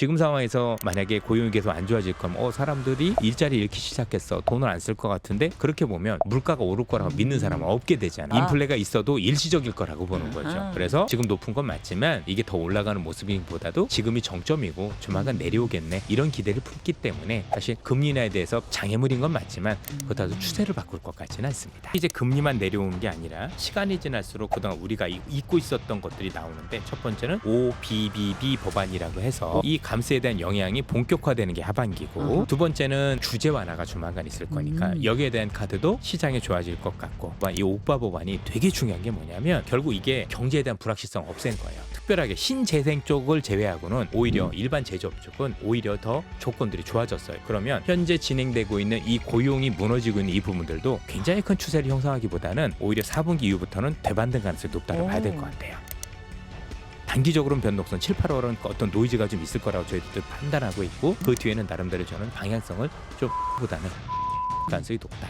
지금 상황에서 만약에 고용이 계속 안 좋아질 거면 어 사람들이 일자리 잃기 시작했어 돈을 안 쓸 것 같은데 그렇게 보면 물가가 오를 거라고 믿는 사람은 없게 되잖아. 아. 인플레가 있어도 일시적일 거라고 보는 거죠. 아하. 그래서 지금 높은 건 맞지만 이게 더 올라가는 모습보다도 지금이 정점이고 조만간 내려오겠네 이런 기대를 품기 때문에 사실 금리 인하에 대해서 장애물인 건 맞지만 그렇다고 추세를 바꿀 것 같지는 않습니다. 이제 금리만 내려오는 게 아니라 시간이 지날수록 그동안 우리가 이- 잊고 있었던 것들이 나오는데 첫 번째는 OBBB 법안이라고 해서 이 감세에 대한 영향이 본격화되는 게 하반기고 어허. 두 번째는 주제 완화가 조만간 있을 거니까 음. 여기에 대한 카드도 시장이 좋아질 것 같고 이 오빠 법안이 되게 중요한 게 뭐냐면 결국 이게 경제에 대한 불확실성 없앤 거예요. 특별하게 신재생 쪽을 제외하고는 오히려 음. 일반 제조업 쪽은 오히려 더 조건들이 좋아졌어요. 그러면 현재 진행되고 있는 이 고용이 무너지고 있는 이 부분들도 굉장히 큰 추세를 형성하기보다는 오히려 4분기 이후부터는 되반등 가능성이 높다고 오. 봐야 될 것 같아요. 단기적으로는 변동성 7, 8월은 어떤 노이즈가 좀 있을 거라고 저희들 판단하고 있고 그 뒤에는 나름대로 저는 방향성을 좀 보다는 가능성이 높다.